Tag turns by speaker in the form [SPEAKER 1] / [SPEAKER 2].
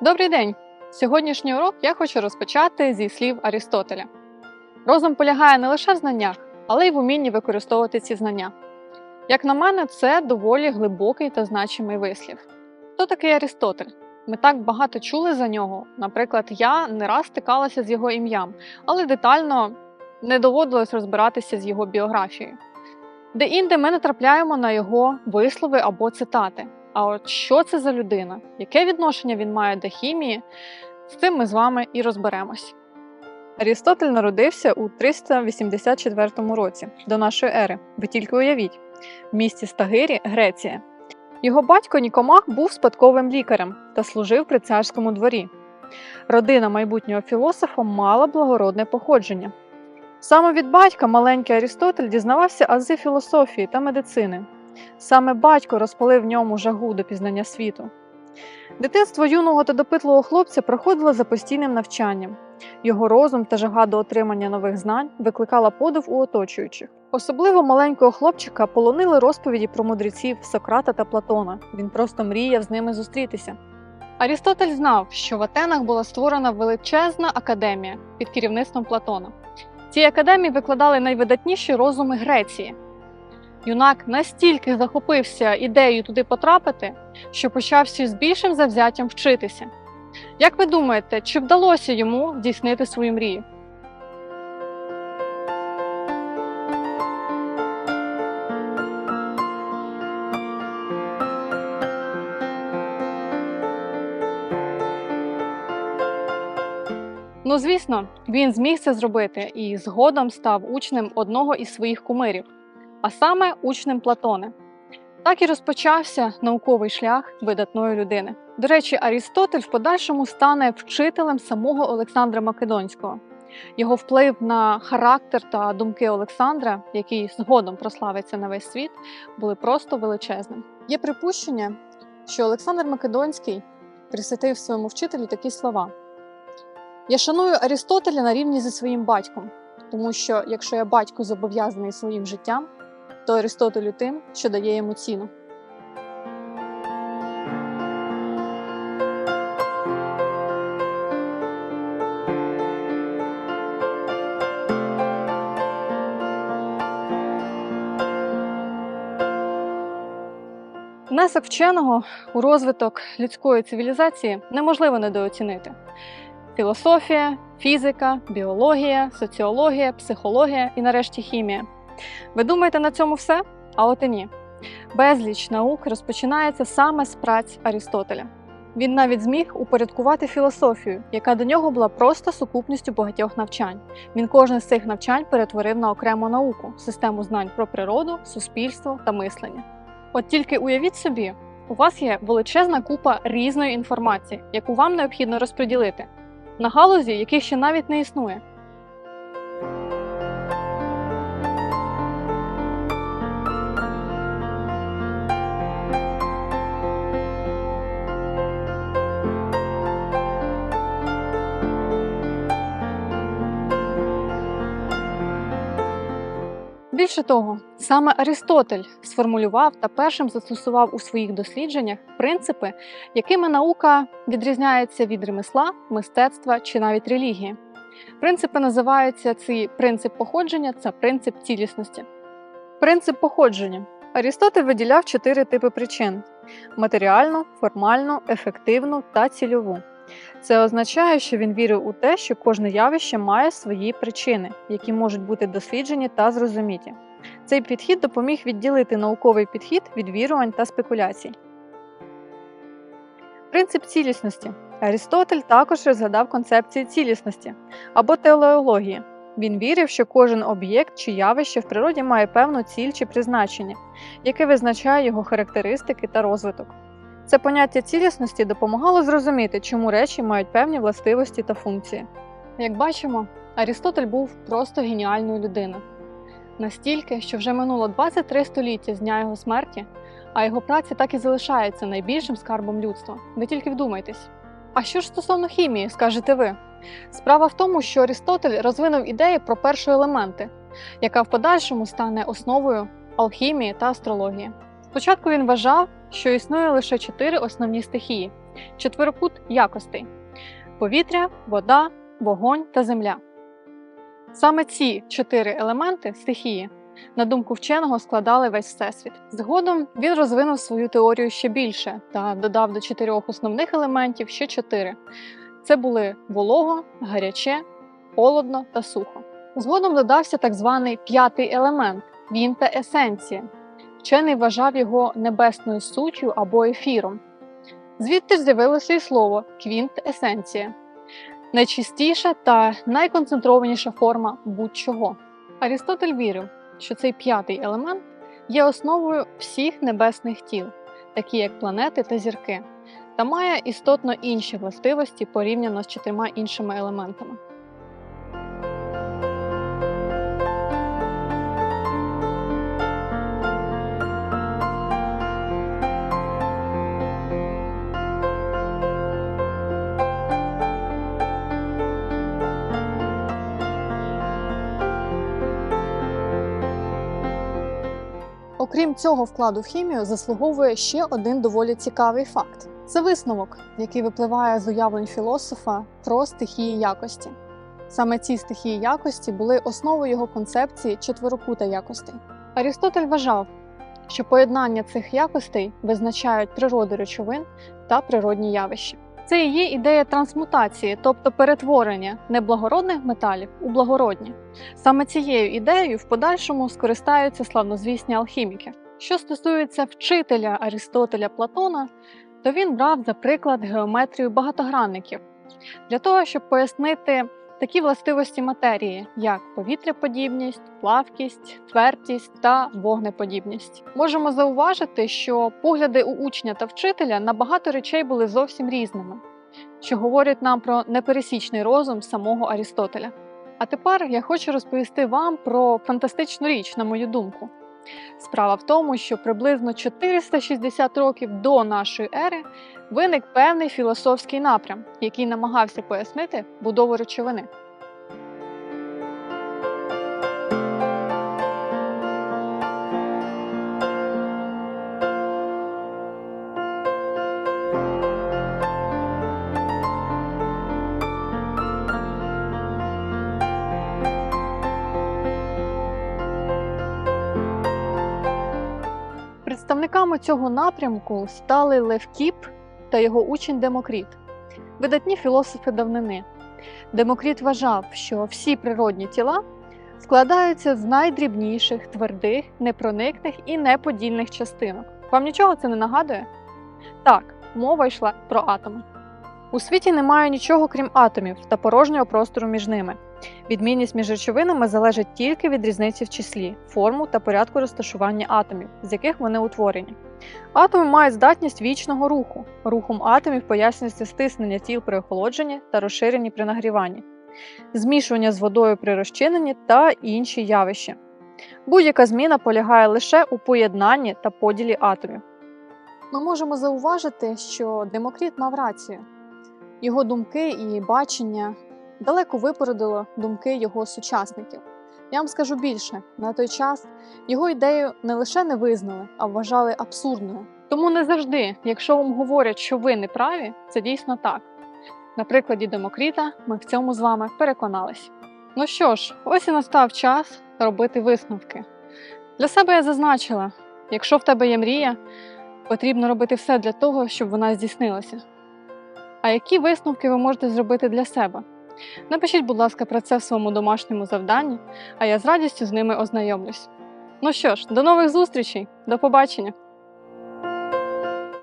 [SPEAKER 1] Добрий день! Сьогоднішній урок я хочу розпочати зі слів Арістотеля. Розум полягає не лише в знаннях, але й в умінні використовувати ці знання. Як на мене, це доволі глибокий та значимий вислів. Хто такий Арістотель? Ми так багато чули за нього. Наприклад, я не раз стикалася з його ім'ям, але детально не доводилось розбиратися з його біографією. Де-інде ми натрапляємо на його вислови або цитати. А от що це за людина? Яке відношення він має до хімії? З цим ми з вами і розберемось. Арістотель народився у 384 році до нашої ери. Ви тільки уявіть, в місті Стагирі, Греція. Його батько Нікомах був спадковим лікарем та служив при царському дворі. Родина майбутнього філософа мала благородне походження. Саме від батька маленький Арістотель дізнавався ази філософії та медицини. Саме батько розпалив в ньому жагу до пізнання світу. Дитинство юного та допитливого хлопця проходило за постійним навчанням. Його розум та жага до отримання нових знань викликала подив у оточуючих. Особливо маленького хлопчика полонили розповіді про мудреців Сократа та Платона. Він просто мріяв з ними зустрітися. Арістотель знав, що в Атенах була створена величезна академія під керівництвом Платона. Цій академії викладали найвидатніші розуми Греції. Юнак настільки захопився ідеєю туди потрапити, що почався з більшим завзяттям вчитися. Як ви думаєте, чи вдалося йому здійснити свою мрію? Ну, звісно, він зміг це зробити і згодом став учнем одного із своїх кумирів, а саме учнем Платона. Так і розпочався науковий шлях видатної людини. До речі, Арістотель в подальшому стане вчителем самого Олександра Македонського. Його вплив на характер та думки Олександра, який згодом прославиться на весь світ, були просто величезним. Є припущення, що Олександр Македонський присвятив своєму вчителю такі слова: Я шаную Арістотеля на рівні зі своїм батьком, тому що якщо я батько зобов'язаний своїм життям, то Аристотелю тим, що дає йому ціну. Внесок вченого у розвиток людської цивілізації неможливо недооцінити. Філософія, фізика, біологія, соціологія, психологія і нарешті хімія. Ви думаєте на цьому все? А от і ні. Безліч наук розпочинається саме з праць Арістотеля. Він навіть зміг упорядкувати філософію, яка до нього була просто сукупністю багатьох навчань. Він кожне з цих навчань перетворив на окрему науку, систему знань про природу, суспільство та мислення. От тільки уявіть собі, у вас є величезна купа різної інформації, яку вам необхідно розподілити, на галузі, яких ще навіть не існує. Більше того, саме Аристотель сформулював та першим застосував у своїх дослідженнях принципи, якими наука відрізняється від ремесла, мистецтва чи навіть релігії. Принципи називаються цей принцип походження це принцип цілісності. Принцип походження. Арістотель виділяв чотири типи причин: матеріальну, формальну, ефективну та цільову. Це означає, що він вірив у те, що кожне явище має свої причини, які можуть бути досліджені та зрозуміті. Цей підхід допоміг відділити науковий підхід від вірувань та спекуляцій. Принцип цілісності. Арістотель також розгадав концепцію цілісності або телеології. Він вірив, що кожен об'єкт чи явище в природі має певну ціль чи призначення, яке визначає його характеристики та розвиток. Це поняття цілісності допомагало зрозуміти, чому речі мають певні властивості та функції. Як бачимо, Арістотель був просто геніальною людиною. Настільки, що вже минуло 23 століття з дня його смерті, а його праця так і залишається найбільшим скарбом людства. Ви тільки вдумайтесь. А що ж стосовно хімії, скажете ви? Справа в тому, що Арістотель розвинув ідеї про перші елементи, яка в подальшому стане основою алхімії та астрології. Спочатку він вважав, що існує лише чотири основні стихії, четверокут якостей повітря, вода, вогонь та земля. Саме ці чотири елементи стихії, на думку вченого, складали весь всесвіт. Згодом він розвинув свою теорію ще більше та додав до чотирьох основних елементів ще чотири: це були волого, гаряче, холодно та сухо. Згодом додався так званий п'ятий елемент він та есенція. Вчений вважав його небесною суттю або ефіром. Звідти з'явилося і слово квінт-есенція найчистіша та найконцентрованіша форма будь-чого. Арістотель вірив, що цей п'ятий елемент є основою всіх небесних тіл, такі як планети та зірки, та має істотно інші властивості порівняно з чотирма іншими елементами. Окрім цього вкладу в хімію, заслуговує ще один доволі цікавий факт: це висновок, який випливає з уявлень філософа про стихії якості. Саме ці стихії якості були основою його концепції четверокута якостей. Арістотель вважав, що поєднання цих якостей визначають природу речовин та природні явища. Це і є ідея трансмутації, тобто перетворення неблагородних металів у благородні. Саме цією ідеєю в подальшому скористаються славнозвісні алхіміки. Що стосується вчителя Аристотеля Платона, то він брав за приклад геометрію багатогранників для того, щоб пояснити такі властивості матерії, як повітряподібність, плавкість, твердість та вогнеподібність. Можемо зауважити, що погляди у учня та вчителя на багато речей були зовсім різними, що говорять нам про непересічний розум самого Арістотеля. А тепер я хочу розповісти вам про фантастичну річ, на мою думку. Справа в тому, що приблизно 460 років до нашої ери виник певний філософський напрям, який намагався пояснити будову речовини. Представниками цього напрямку стали Лев Кіп та його учень Демокріт, видатні філософи давнини. Демокріт вважав, що всі природні тіла складаються з найдрібніших, твердих, непроникних і неподільних частинок. Вам нічого це не нагадує? Так, мова йшла про атоми. У світі немає нічого крім атомів та порожнього простору між ними. Відмінність між речовинами залежить тільки від різниці в числі, форму та порядку розташування атомів, з яких вони утворені. Атоми мають здатність вічного руху. Рухом атомів пояснюється стиснення тіл при охолодженні та розширенні при нагріванні, змішування з водою при розчиненні та інші явища. Будь-яка зміна полягає лише у поєднанні та поділі атомів. Ми можемо зауважити, що Демокріт мав рацію. Його думки і бачення далеко випередило думки його сучасників. Я вам скажу більше: на той час його ідею не лише не визнали, а вважали абсурдною. Тому не завжди, якщо вам говорять, що ви не праві, це дійсно так. На прикладі Демокріта ми в цьому з вами переконались. Ну що ж, ось і настав час робити висновки. Для себе я зазначила: якщо в тебе є мрія, потрібно робити все для того, щоб вона здійснилася. А які висновки ви можете зробити для себе? Напишіть, будь ласка, про це в своєму домашньому завданні, а я з радістю з ними ознайомлюсь. Ну що ж, до нових зустрічей, до побачення!